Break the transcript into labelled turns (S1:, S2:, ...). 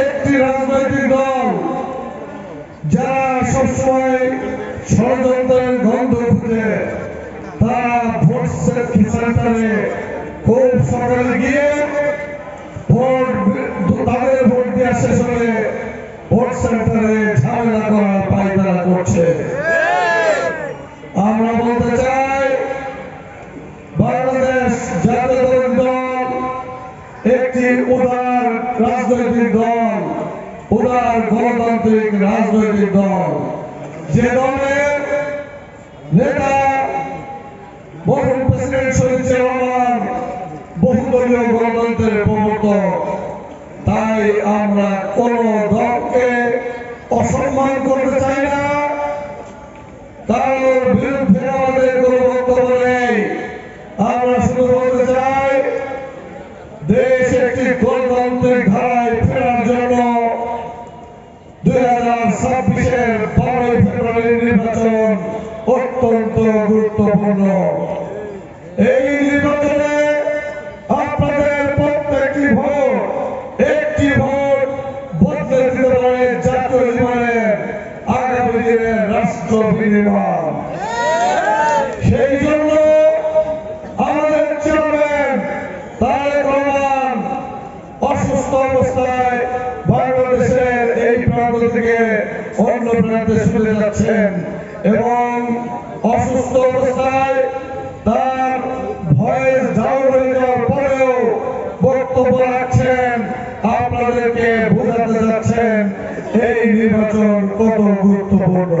S1: একটি রাজনৈতিক দল যারা সবসময় ষড়যন্ত্রের গন্ধ খুঁজে তারা ভোট সেন্টারে খুব সকালে গিয়ে ভোট তাদের ভোট শেষ হলে ভোট সেন্টারে ঝামেলা পায়তারা করছে। আমরা বলতে চাই, বাংলাদেশ জাতীয় দল একটি উদাহরণ উদার রাজনৈতিক দল উদার গণতান্ত্রিক রাজনৈতিক দল। যে দলের নেতা মরহুম প্রেসিডেন্ট শহীদ জিয়া রহমান, বহুদলীয় গণতন্ত্রের প্রবর্তক, তাই আমরা কোন দলকে অসম্মান করতে চাই না। কারোর বিরুদ্ধে আমাদের কোনো বক্তব্য নেই আমরা শুধু বলতে চাই দেশ একটি গণতান্ত্রিক ধারায় ফেরার জন্য দুই হাজার ছাব্বিশের বারোই ফেব্রুয়ারি নির্বাচন অত্যন্ত গুরুত্বপূর্ণ। এই নির্বাচনে আপনাদের প্রত্যেকটি ভোট, একটি ভোট বদলে দিতে পারে জাতীয় জীবনের আগামী দিনের রাষ্ট্র বিনির্মাণ সেই জন্য এবং অসুস্থ অবস্থায় তার ভয়েস ডাউন হয়ে যাওয়ার পরেও বক্তব্য আপনাদেরকে বোঝাতে যাচ্ছেন, এই নির্বাচন কত গুরুত্বপূর্ণ।